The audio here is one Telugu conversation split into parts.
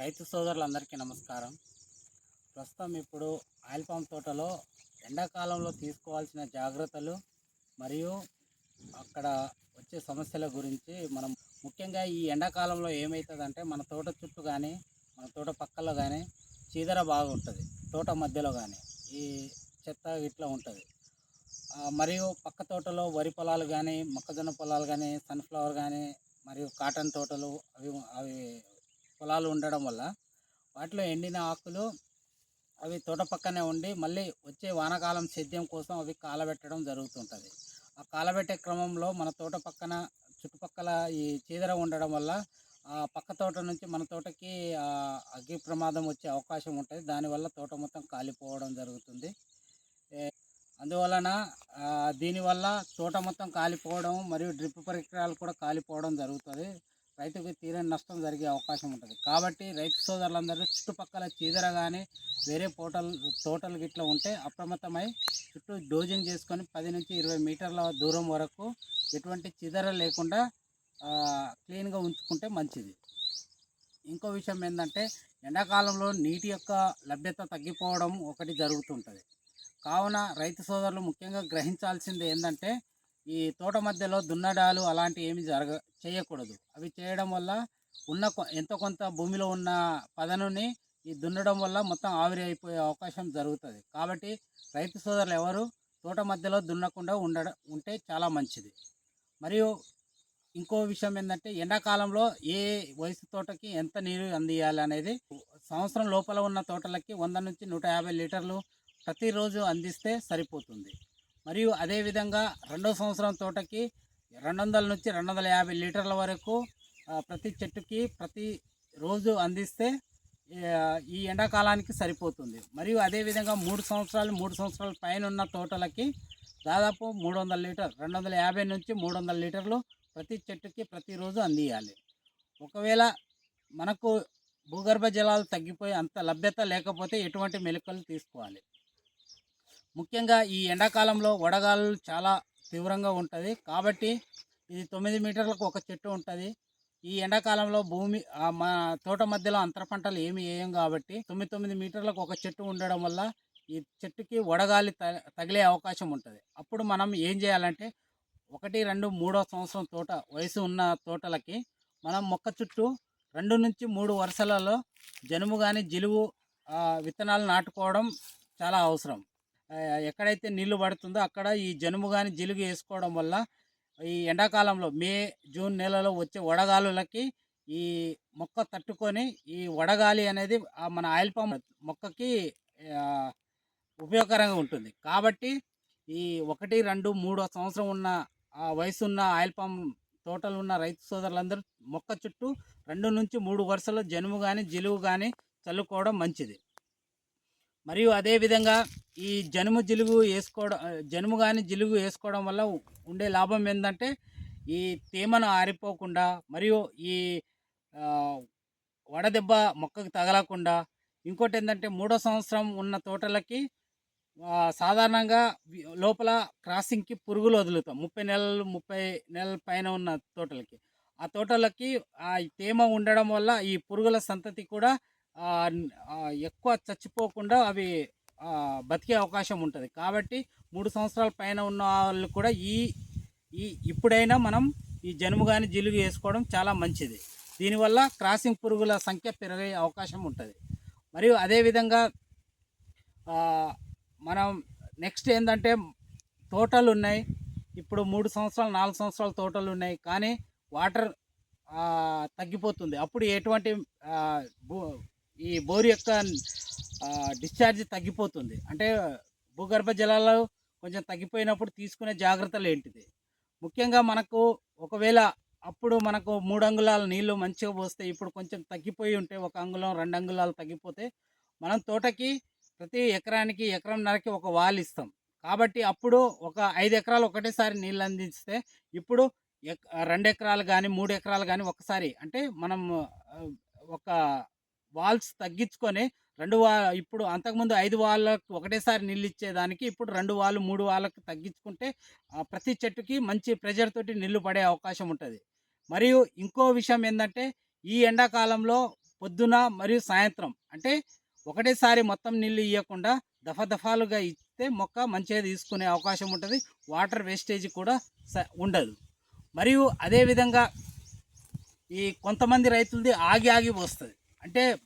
రైతు సోదరులందరికీ నమస్కారం. ప్రస్తుతం ఇప్పుడు ఆయిల్ పామ్ తోటలో ఎండాకాలంలో తీసుకోవాల్సిన జాగ్రత్తలు మరియు అక్కడ వచ్చే సమస్యల గురించి మనం ముఖ్యంగా ఈ ఎండాకాలంలో ఏమవుతుందంటే మన తోట చుట్టూ కానీ మన తోట పక్కలో కానీ చీదర బాగుంటుంది తోట మధ్యలో కానీ ఈ చెత్త ఇట్లా ఉంటుంది. మరియు పక్క తోటలో వరి పొలాలు కానీ మొక్కజొన్న పొలాలు కానీ సన్ఫ్లవర్ కానీ మరియు కాటన్ తోటలు అవి అవి పొలాలు ఉండడం వల్ల వాటిలో ఎండిన ఆకులు అవి తోట పక్కనే ఉండి మళ్ళీ వచ్చే వానాకాలం సేద్యం కోసం అవి కాలబెట్టడం జరుగుతుంటుంది. ఆ కాలబెట్టే క్రమంలో మన తోట పక్కన చుట్టుపక్కల ఈ చీదర ఉండడం వల్ల ఆ పక్క తోట నుంచి మన తోటకి అగ్ని ప్రమాదం వచ్చే అవకాశం ఉంటుంది. దానివల్ల తోట మొత్తం కాలిపోవడం జరుగుతుంది. అందువలన దీనివల్ల తోట మొత్తం కాలిపోవడం మరియు డ్రిప్ పరికరాలు కూడా కాలిపోవడం జరుగుతుంది. రైతుకి తీరని నష్టం జరిగే అవకాశం ఉంటుంది. కాబట్టి రైతు సోదరులందరూ చుట్టుపక్కల చీదర కానీ వేరే పోటల్ తోటలు గిట్ల ఉంటే అప్రమత్తమై చుట్టూ డోజింగ్ చేసుకొని పది నుంచి ఇరవై మీటర్ల దూరం వరకు ఎటువంటి చీదర లేకుండా క్లీన్గా ఉంచుకుంటే మంచిది. ఇంకో విషయం ఏంటంటే ఎండాకాలంలో నీటి యొక్క లభ్యత తగ్గిపోవడం ఒకటి జరుగుతుంటుంది. కావున రైతు సోదరులు ముఖ్యంగా గ్రహించాల్సింది ఏంటంటే ఈ తోట మధ్యలో దున్నడాలు అలాంటివి ఏమి జరగ చేయకూడదు. అవి చేయడం వల్ల ఉన్న కొ- ఎంతో కొంత భూమిలో ఉన్న పదనుని ఈ దున్నడం వల్ల మొత్తం ఆవిరి అయిపోయే అవకాశం జరుగుతుంది. కాబట్టి రైతు సోదరులు ఎవరు తోట మధ్యలో దున్నకుండా ఉండడం ఉంటే చాలా మంచిది. మరియు ఇంకో విషయం ఏంటంటే ఎండాకాలంలో ఏ వయసు తోటకి ఎంత నీరు అందియాలి అనేది సంవత్సరం లోపల ఉన్న తోటలకి వంద నుంచి నూట యాభై లీటర్లు ప్రతిరోజు అందిస్తే సరిపోతుంది. మరియు అదేవిధంగా రెండో సంవత్సరం తోటకి రెండు వందల నుంచి రెండు వందల యాభై లీటర్ల వరకు ప్రతి చెట్టుకి ప్రతి రోజు అందిస్తే ఈ ఎండాకాలానికి సరిపోతుంది. మరియు అదేవిధంగా మూడు సంవత్సరాలు మూడు సంవత్సరాల పైన ఉన్న తోటలకి దాదాపు మూడు వందల లీటర్ రెండు వందల యాభై నుంచి మూడు వందల లీటర్లు ప్రతి చెట్టుకి ప్రతిరోజు అందియాలి. ఒకవేళ మనకు భూగర్భ జలాలు తగ్గిపోయి అంత లభ్యత లేకపోతే ఎటువంటి మెలకువలు తీసుకోవాలి. ముఖ్యంగా ఈ ఎండాకాలంలో వడగాలు చాలా తీవ్రంగా ఉంటుంది. కాబట్టి ఇది తొమ్మిది మీటర్లకు ఒక చెట్టు ఉంటుంది. ఈ ఎండాకాలంలో భూమి మా తోట మధ్యలో అంతర పంటలు ఏమి వేయం కాబట్టి తొమ్మిది తొమ్మిది మీటర్లకు ఒక చెట్టు ఉండడం వల్ల ఈ చెట్టుకి వడగాలి త- తగిలే అవకాశం ఉంటుంది. అప్పుడు మనం ఏం చేయాలంటే ఒకటి రెండు మూడో సంవత్సరం తోట వయసు ఉన్న తోటలకి మనం మొక్క చుట్టూ రెండు నుంచి మూడు వరుసలలో జనుము కానీ జిలువు విత్తనాలు నాటుకోవడం చాలా అవసరం. ఎక్కడైతే నీళ్ళు పడుతుందో అక్కడ ఈ జనుము కానీ జిలుగు వేసుకోవడం వల్ల ఈ ఎండాకాలంలో మే జూన్ నెలలో వచ్చే వడగాలులకి ఈ మొక్క తట్టుకొని ఈ వడగాలి అనేది మన ఆయిల్ పామ్ మొక్కకి ఉపయోగకరంగా ఉంటుంది. కాబట్టి ఈ ఒకటి రెండు మూడో సంవత్సరం ఉన్న ఆ వయసు ఉన్న ఆయిల్ పామ్ తోటలు ఉన్న రైతు సోదరులందరూ మొక్క చుట్టూ రెండు నుంచి మూడు వరుసలు జనుము కానీ జిలువు కానీ చల్లుకోవడం మంచిది. మరియు అదేవిధంగా ఈ జనుము జిలుగు వేసుకోవడం జనుము కానీ జిలుగు వేసుకోవడం వల్ల ఉండే లాభం ఏంటంటే ఈ తేమను ఆరిపోకుండా మరియు ఈ వడదెబ్బ మొక్కకు తగలకుండా ఇంకోటి ఏంటంటే మూడో సంవత్సరం ఉన్న తోటలకి సాధారణంగా లోపల క్రాసింగ్కి పురుగులు వదులుతాం. ముప్పై నెలలు ముప్పై నెలల పైన ఉన్న తోటలకి. ఆ తోటలకి ఆ తేమ ఉండడం వల్ల ఈ పురుగుల సంతతి కూడా ఎక్కువ చచ్చిపోకుండా అవి బతికే అవకాశం ఉంటుంది. కాబట్టి మూడు సంవత్సరాల పైన ఉన్న వాళ్ళు కూడా ఈ ఈ ఇప్పుడైనా మనం ఈ జనుము కానీ జిలుగు వేసుకోవడం చాలా మంచిది. దీనివల్ల క్రాసింగ్ పురుగుల సంఖ్య పెరిగే అవకాశం ఉంటుంది. మరియు అదేవిధంగా మనం నెక్స్ట్ ఏంటంటే తోటలు ఉన్నాయి ఇప్పుడు మూడు సంవత్సరాలు నాలుగు సంవత్సరాల తోటలు ఉన్నాయి కానీ వాటర్ తగ్గిపోతుంది. అప్పుడు ఎటువంటి ఈ బోరు యొక్క డిశ్చార్జ్ తగ్గిపోతుంది. అంటే భూగర్భ జలాలు కొంచెం తగ్గిపోయినప్పుడు తీసుకునే జాగ్రత్తలు ఏంటిది? ముఖ్యంగా మనకు ఒకవేళ అప్పుడు మనకు మూడు అంగుళాల నీళ్ళు మంచిగా పోస్తే ఇప్పుడు కొంచెం తగ్గిపోయి ఉంటే ఒక అంగుళం రెండు అంగుళాలు తగ్గిపోతే మనం తోటకి ప్రతి ఎకరానికి ఎకరంన్నరకి ఒక వాల్ ఇస్తాం. కాబట్టి అప్పుడు ఒక ఐదు ఎకరాలు ఒకటేసారి నీళ్ళు అందిస్తే ఇప్పుడు రెండు ఎకరాలు కానీ మూడు ఎకరాలు కానీ ఒకసారి అంటే మనం ఒక వాల్స్ తగ్గించుకొని రెండు వా ఇప్పుడు అంతకుముందు ఐదు వాళ్ళకు ఒకటేసారి నీళ్ళు ఇచ్చేదానికి ఇప్పుడు రెండు వాళ్ళు మూడు వాళ్ళకు తగ్గించుకుంటే ప్రతి చెట్టుకి మంచి ప్రెజర్ తోటి నీళ్ళు పడే అవకాశం ఉంటుంది. మరియు ఇంకో విషయం ఏంటంటే ఈ ఎండాకాలంలో పొద్దున మరియు సాయంత్రం అంటే ఒకటేసారి మొత్తం నీళ్ళు ఇవ్వకుండా దఫా దఫాలుగా ఇస్తే మొక్క మంచిగా తీసుకునే అవకాశం ఉంటుంది. వాటర్ వేస్టేజ్ కూడా స- ఉండదు. మరియు అదేవిధంగా ఈ కొంతమంది రైతులది ఆగి ఆగి వస్తుంది అంటే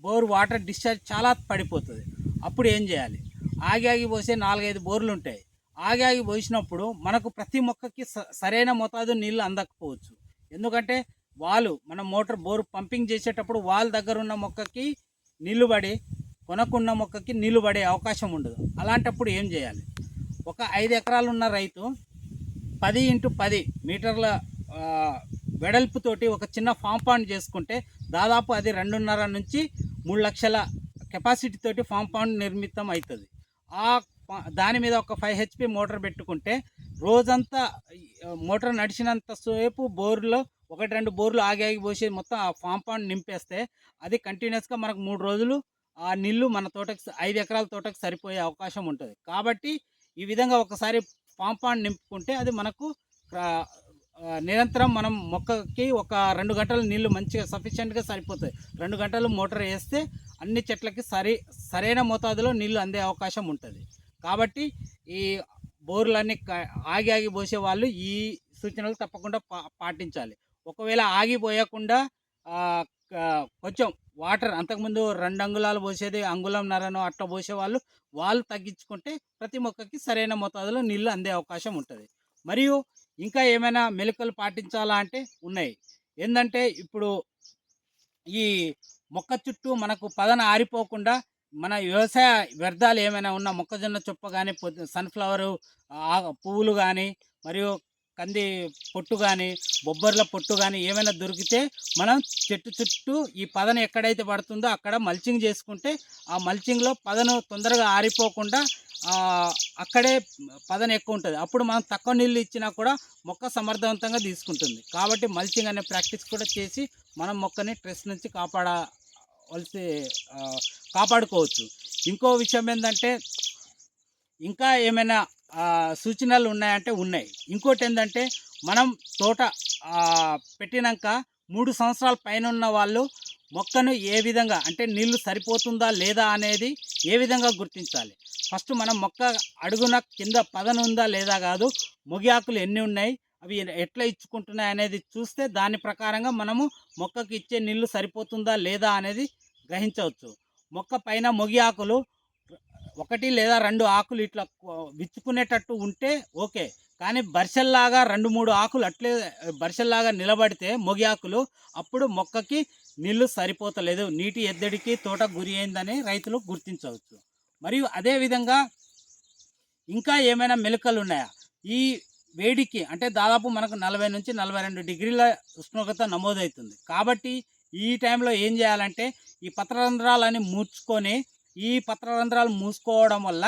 బోర్ వాటర్ డిశ్చార్జ్ చాలా పడిపోతుంది. అప్పుడు ఏం చేయాలి? ఆగి ఆగి పోసే నాలుగైదు బోర్లు ఉంటాయి. ఆగి ఆగి పోసినప్పుడు మనకు ప్రతి మొక్కకి స- సరైన మోతాదు నీళ్ళు అందకపోవచ్చు. ఎందుకంటే వాళ్ళు మన మోటార్ బోర్ పంపింగ్ చేసేటప్పుడు వాళ్ళ దగ్గర ఉన్న మొక్కకి నీళ్ళు పడి కొనకున్న మొక్కకి నీళ్ళు పడే అవకాశం ఉండదు. అలాంటప్పుడు ఏం చేయాలి? ఒక ఐదు ఎకరాలు ఉన్న రైతు పది ఇంటూ పది మీటర్ల వెడల్పుతోటి ఒక చిన్న ఫామ్ పాండ్ చేసుకుంటే దాదాపు అది రెండున్నర నుంచి మూడు లక్షల కెపాసిటీ తోటి ఫామ్ పాండ్ నిర్మితం అవుతుంది ఆ దాని మీద ఒక ఫైవ్ హెచ్పి మోటార్ పెట్టుకుంటే రోజంతా మోటార్ నడిచినంత సేపు బోర్లో ఒకటి రెండు బోర్లు ఆగి ఆగి పోసి మొత్తం ఆ ఫామ్ పాండ్ నింపేస్తే అది కంటిన్యూస్గా మనకు మూడు రోజులు ఆ నీళ్ళు మన తోటకి ఐదు ఎకరాల తోటకి సరిపోయే అవకాశం ఉంటుంది. కాబట్టి ఈ విధంగా ఒకసారి ఫామ్ పాండ్ నింపుకుంటే అది మనకు నిరంతరం మనం మొక్కకి ఒక రెండు గంటలు నీళ్ళు మంచిగా సఫిషియెంట్గా సరిపోతాయి. రెండు గంటలు మోటార్ వేస్తే అన్ని చెట్లకి సరి సరైన మోతాదులో నీళ్ళు అందే అవకాశం ఉంటుంది. కాబట్టి ఈ బోర్లన్నీ ఆగి ఆగి పోసే వాళ్ళు ఈ సూచనలు తప్పకుండా పా పాటించాలి. ఒకవేళ ఆగిపోయకుండా కొంచెం వాటర్ అంతకుముందు రెండు అంగుళాలు పోసేది అంగుళం నరను అట్లా పోసేవాళ్ళు వాళ్ళు వాళ్ళు తగ్గించుకుంటే ప్రతి మొక్కకి సరైన మోతాదులో నీళ్ళు అందే అవకాశం ఉంటుంది. మరియు ఇంకా ఏమైనా మెలకువలు పాటించాలా అంటే ఉన్నాయి. ఏంటంటే ఇప్పుడు ఈ మొక్క చుట్టూ మనకు పదన ఆరిపోకుండా మన వ్యవసాయ వ్యర్థాలు ఏమైనా ఉన్న మొక్కజొన్న చొప్ప కానీ సన్ఫ్లవరు పువ్వులు కానీ మరియు కంది పొట్టు కానీ బొబ్బర్ల పొట్టు కానీ ఏమైనా దొరికితే మనం చెట్టు చుట్టూ ఈ పదను ఎక్కడైతే పడుతుందో అక్కడ మల్చింగ్ చేసుకుంటే ఆ మల్చింగ్లో పదను తొందరగా ఆరిపోకుండా అక్కడే పదన ఎక్కువ ఉంటుంది. అప్పుడు మనం తక్కువ నీళ్ళు ఇచ్చినా కూడా మొక్క సమర్థవంతంగా తీసుకుంటుంది. కాబట్టి మల్చింగ్ అనే ప్రాక్టీస్ కూడా చేసి మనం మొక్కని స్ట్రెస్ నుంచి కాపాడవలసి కాపాడుకోవచ్చు. ఇంకో విషయం ఏంటంటే ఇంకా ఏమైనా సూచనలు ఉన్నాయంటే ఉన్నాయి. ఇంకోటి ఏంటంటే మనం తోట పెట్టినాక మూడు సంవత్సరాల పైన ఉన్న వాళ్ళు మొక్కను ఏ విధంగా అంటే నీళ్ళు సరిపోతుందా లేదా అనేది ఏ విధంగా గుర్తించాలి? ఫస్ట్ మనం మొక్క అడుగున కింద పదను ఉందా లేదా కాదు మొగి ఆకులు ఎన్ని ఉన్నాయి అవి ఎట్లా ఇచ్చుకుంటున్నాయి అనేది చూస్తే దాని ప్రకారంగా మనము మొక్కకి ఇచ్చే నీళ్ళు సరిపోతుందా లేదా అనేది గ్రహించవచ్చు. మొక్క పైన మొగి ఆకులు ఒకటి లేదా రెండు ఆకులు ఇట్లా విచ్చుకునేటట్టు ఉంటే ఓకే. కానీ బర్షల్లాగా రెండు మూడు ఆకులు అట్లే బర్షల్లాగా నిలబడితే మొగి ఆకులు అప్పుడు మొక్కకి నీళ్ళు సరిపోతలేదు. నీటి ఎద్దడికి తోట గురి అయిందని రైతులు గుర్తించవచ్చు. మరియు అదేవిధంగా ఇంకా ఏమైనా మెలుకలు ఉన్నాయా? ఈ వేడికి అంటే దాదాపు మనకు నలభై నుంచి నలభై రెండు డిగ్రీల ఉష్ణోగ్రత నమోదవుతుంది. కాబట్టి ఈ టైంలో ఏం చేయాలంటే ఈ పత్రరంధ్రాలని మూర్చుకొని ఈ పత్రరంధ్రాలు మూసుకోవడం వల్ల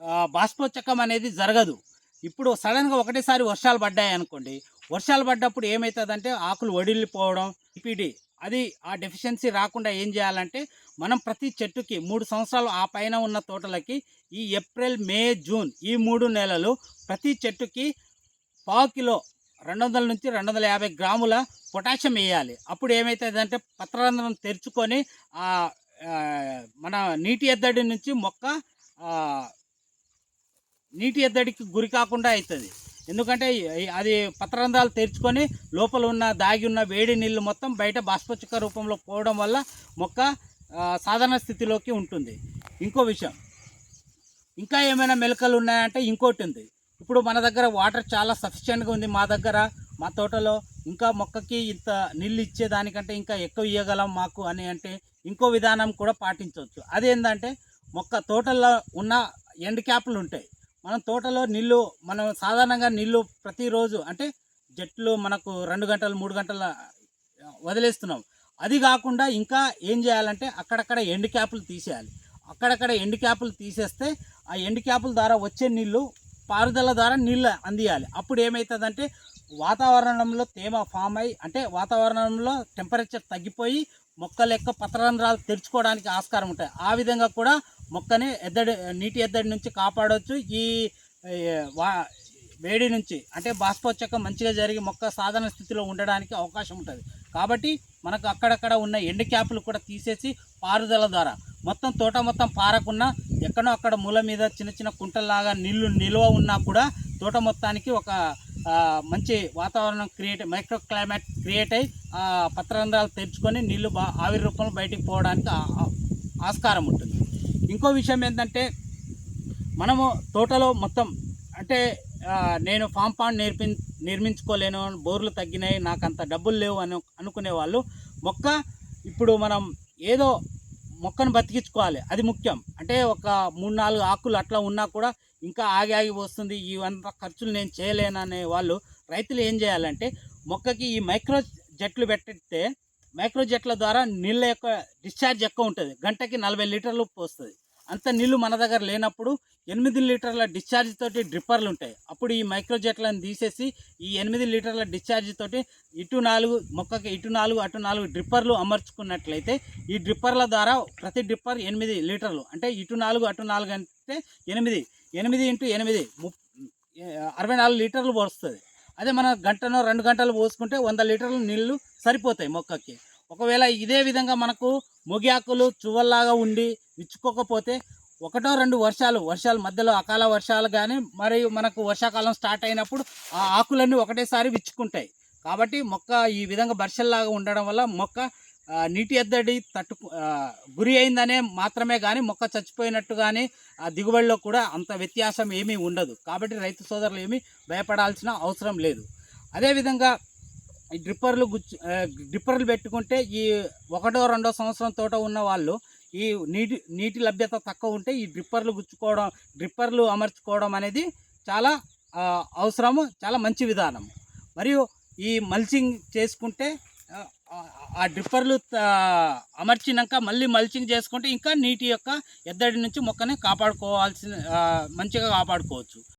ఆ, అనేది జరగదు. ఇప్పుడు సడన్గా ఒకటేసారి వర్షాలు పడ్డాయి అనుకోండి వర్షాలు పడ్డప్పుడు ఏమవుతుందంటే ఆకులు వడిల్లిపోవడం ఈపీడి అది ఆ డెఫిషియన్సీ రాకుండా ఏం చేయాలంటే మనం ప్రతి చెట్టుకి మూడు సంవత్సరాలు ఆ పైన ఉన్న తోటలకి ఈ ఏప్రిల్ మే జూన్ ఈ మూడు నెలలు ప్రతి చెట్టుకి పావు కిలో రెండు వందల నుంచి రెండు వందల యాభై గ్రాముల పొటాషియం వేయాలి. అప్పుడు ఏమవుతుందంటే పత్రరంధ్రం తెరుచుకొని ఆ, మన నీటి ఎద్దడి నుంచి మొక్క నీటి ఎద్దడికి గురి కాకుండా అవుతుంది ఎందుకంటే అది పత్రరంధ్రాలు తెరుచుకొని లోపల ఉన్న దాగి ఉన్న వేడి నీళ్ళు మొత్తం బయట బాష్పచుక్క రూపంలో పోవడం వల్ల మొక్క సాధారణ స్థితిలోకి ఉంటుంది. ఇంకో విషయం. ఇంకా ఏమైనా మెలకలు ఉన్నాయంటే ఇంకోటి ఉంది. ఇప్పుడు మన దగ్గర వాటర్ చాలా సఫిషియెంట్గా ఉంది మా దగ్గర మా తోటలో. ఇంకా మొక్కకి ఇంత నీళ్ళు ఇచ్చేదానికంటే ఇంకా ఎక్కువ ఇవ్వగలం మాకు అని అంటే ఇంకో విధానం కూడా పాటించవచ్చు. అదేంటంటే మొక్క తోటల్లో ఉన్న ఎండ్ క్యాప్లు ఉంటాయి. మనం తోటలో నీళ్ళు మనం సాధారణంగా నీళ్ళు ప్రతిరోజు అంటే జట్లు మనకు రెండు గంటలు మూడు గంటల వదిలేస్తున్నాం. అది కాకుండా ఇంకా ఏం చేయాలంటే అక్కడక్కడ ఎండ్ క్యాపులు తీసేయాలి. అక్కడక్కడ ఎండు క్యాపులు తీసేస్తే ఆ ఎండ్ క్యాపుల ద్వారా వచ్చే నీళ్ళు పారుదల ద్వారా నీళ్ళు అందియాలి. అప్పుడు ఏమవుతుందంటే వాతావరణంలో తేమ ఫామ్ అయ్యి అంటే వాతావరణంలో టెంపరేచర్ తగ్గిపోయి మొక్కల యొక్క పత్రరంధ్రాలు తెరుచుకోవడానికి ఆస్కారం ఉంటాయి. ఆ విధంగా కూడా మొక్కని ఎద్దడి నీటి ఎద్దడి నుంచి కాపాడవచ్చు ఈ వా వేడి నుంచి అంటే బాష్పోత్సకం మంచిగా జరిగి మొక్క సాధారణ స్థితిలో ఉండడానికి అవకాశం ఉంటుంది. కాబట్టి మనకు అక్కడక్కడ ఉన్న ఎండు క్యాపులు కూడా తీసేసి పారుదల ద్వారా మొత్తం తోట మొత్తం పారకుండా ఎక్కడో అక్కడ మూల మీద చిన్న చిన్న కుంటల్లాగా నీళ్ళు నిల్వ ఉన్నా కూడా తోట మొత్తానికి ఒక మంచి వాతావరణం క్రియేట్ మైక్రో క్లైమేట్ క్రియేట్ అయ్యి ఆ పత్రరంధ్రాలు తెరుచుకొని నీళ్ళు బా ఆవిరి రూపంలో బయటికి పోవడానికి ఆ- ఆస్కారం ఉంటుంది. ఇంకో విషయం ఏంటంటే మనము తోటలో మొత్తం అంటే నేను ఫామ్ పాండ్ నేర్పి నిర్మించుకోలేను బోర్లు తగ్గినాయి నాకు అంత డబ్బులు లేవు అని అనుకునే వాళ్ళు మొక్క ఇప్పుడు మనం ఏదో మొక్కను బతికించుకోవాలి అది ముఖ్యం. అంటే ఒక మూడు నాలుగు ఆకులు అట్లా ఉన్నా కూడా ఇంకా ఆగి ఆగి వస్తుంది ఇవంతా ఖర్చులు నేను చేయలేననే వాళ్ళు రైతులు ఏం చేయాలంటే మొక్కకి ఈ మైక్రో జెట్లు పెట్టితే మైక్రో జెట్ల ద్వారా నీళ్ళ యొక్క డిశ్చార్జ్ ఎక్కువ ఉంటుంది. గంటకి నలభై లీటర్లు పోస్తుంది అంత నీళ్ళు మన దగ్గర లేనప్పుడు ఎనిమిది లీటర్ల డిశ్చార్జ్ తోటి డ్రిప్పర్లు ఉంటాయి. అప్పుడు ఈ మైక్రో జెట్లను తీసేసి ఈ ఎనిమిది లీటర్ల డిశ్చార్జ్ తోటి ఇటు నాలుగు మొక్కకి ఇటు నాలుగు అటు నాలుగు డ్రిప్పర్లు అమర్చుకున్నట్లయితే ఈ డ్రిప్పర్ల ద్వారా ప్రతి డ్రిప్పర్ ఎనిమిది లీటర్లు. అంటే ఇటు నాలుగు అటు నాలుగు అంటే ఎనిమిది. ఎనిమిది ఇంటూ ఎనిమిది ము అరవై నాలుగు లీటర్లు పోస్తుంది. అదే మన గంటనో రెండు గంటలు పోసుకుంటే వంద లీటర్లు నీళ్ళు సరిపోతాయి మొక్కకి. ఒకవేళ ఇదే విధంగా మనకు మొగియాకులు చువ్వల్లాగా ఉండి విచ్చుకోకపోతే ఒకటో రెండు వర్షాలు వర్షాలు మధ్యలో అకాల వర్షాలు కానీ మరియు మనకు వర్షాకాలం స్టార్ట్ అయినప్పుడు ఆ ఆకులన్నీ ఒకటేసారి విచ్చుకుంటాయి. కాబట్టి మొక్క ఈ విధంగా బర్షల్లాగా ఉండడం వల్ల మొక్క నీటి ఎద్దడి తట్టు గురి అయిందనే మాత్రమే కానీ మొక్క చచ్చిపోయినట్టు కానీ ఆ దిగుబడిలో కూడా అంత వ్యత్యాసం ఏమీ ఉండదు. కాబట్టి రైతు సోదరులు ఏమీ భయపడాల్సిన అవసరం లేదు. అదేవిధంగా ఈ డ్రిప్పర్లు గుచ్చు డ్రిప్పర్లు పెట్టుకుంటే ఈ ఒకటో రెండో సంవత్సరం తోట ఉన్న వాళ్ళు ఈ నీటి నీటి లభ్యత తక్కువ ఉంటే ఈ డ్రిప్పర్లు గుచ్చుకోవడం డ్రిప్పర్లు అమర్చుకోవడం అనేది చాలా అవసరము చాలా మంచి విధానం మరియు ఈ మల్చింగ్ చేసుకుంటే ఆ, డిఫర్లు అమర్చినాక మళ్ళీ మల్చింగ్ చేసుకుంటే ఇంకా నీటి యొక్క ఎద్దడి నుంచి మొక్కని కాపాడుకోవాల్సిన మంచిగా కాపాడుకోవచ్చు.